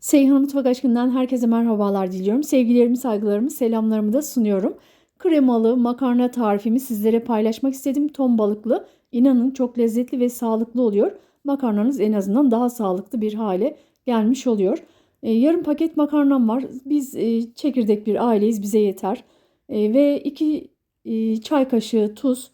Seyhan Mutfak Aşkı'ndan herkese merhabalar diliyorum. Sevgilerimi, saygılarımı, selamlarımı da sunuyorum. Kremalı makarna tarifimi sizlere paylaşmak istedim. Ton balıklı. İnanın çok lezzetli ve sağlıklı oluyor. Makarnanız en azından daha sağlıklı bir hale gelmiş oluyor. E, yarım paket makarnam var. Biz e, çekirdek bir aileyiz. Bize yeter. E, ve 2 e, çay kaşığı tuz.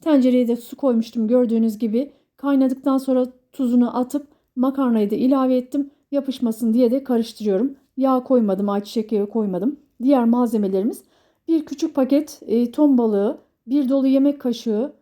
Tencereye de su koymuştum gördüğünüz gibi. Kaynadıktan sonra tuzunu atıp makarnayı da ilave ettim yapışmasın diye de karıştırıyorum. Yağ koymadım, ayçiçek yağı koymadım. Diğer malzemelerimiz bir küçük paket e, ton balığı, bir dolu yemek kaşığı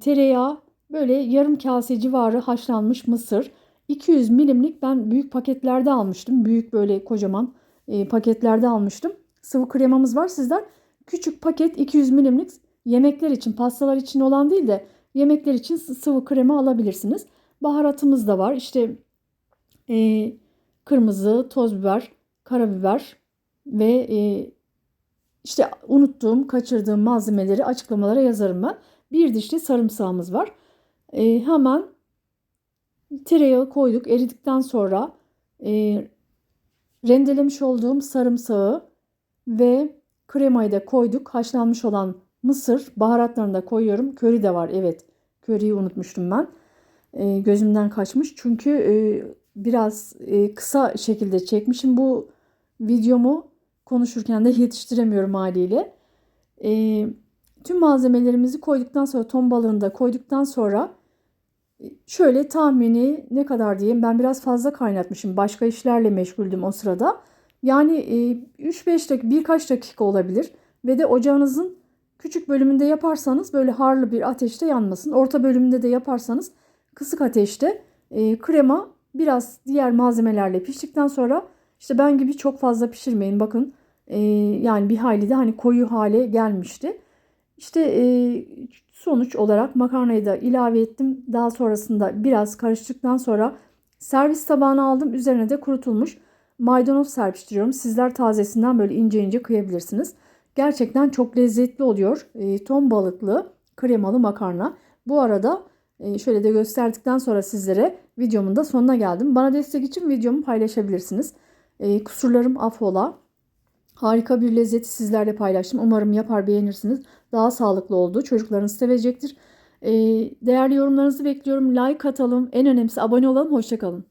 tereyağı, böyle yarım kase civarı haşlanmış mısır, 200 milimlik ben büyük paketlerde almıştım. Büyük böyle kocaman e, paketlerde almıştım. Sıvı kremamız var sizler. Küçük paket 200 milimlik yemekler için, pastalar için olan değil de yemekler için sıvı krema alabilirsiniz. Baharatımız da var. İşte e, kırmızı, toz biber, karabiber ve e, işte unuttuğum, kaçırdığım malzemeleri açıklamalara yazarım ben. Bir dişli sarımsağımız var. E, hemen tereyağı koyduk. Eridikten sonra e, rendelemiş olduğum sarımsağı ve kremayı da koyduk. Haşlanmış olan mısır baharatlarını da koyuyorum. Köri de var evet. Köriyi unutmuştum ben. E, gözümden kaçmış. Çünkü e, biraz e, kısa şekilde çekmişim bu videomu. Konuşurken de yetiştiremiyorum haliyle. E, tüm malzemelerimizi koyduktan sonra ton balığını da koyduktan sonra e, şöyle tahmini ne kadar diyeyim ben biraz fazla kaynatmışım. Başka işlerle meşguldüm o sırada. Yani e, 3-5 dakika birkaç dakika olabilir. Ve de ocağınızın küçük bölümünde yaparsanız böyle harlı bir ateşte yanmasın. Orta bölümünde de yaparsanız kısık ateşte e, krema biraz diğer malzemelerle piştikten sonra işte ben gibi çok fazla pişirmeyin. Bakın e, yani bir hayli de hani koyu hale gelmişti. İşte e, sonuç olarak makarnayı da ilave ettim. Daha sonrasında biraz karıştıktan sonra servis tabağına aldım. Üzerine de kurutulmuş maydanoz serpiştiriyorum. Sizler tazesinden böyle ince ince kıyabilirsiniz. Gerçekten çok lezzetli oluyor. E, ton balıklı kremalı makarna. Bu arada şöyle de gösterdikten sonra sizlere videomun da sonuna geldim. Bana destek için videomu paylaşabilirsiniz. E, kusurlarım affola. Harika bir lezzeti sizlerle paylaştım. Umarım yapar beğenirsiniz. Daha sağlıklı oldu. Çocuklarınız sevecektir. E, değerli yorumlarınızı bekliyorum. Like atalım. En önemlisi abone olalım. Hoşçakalın.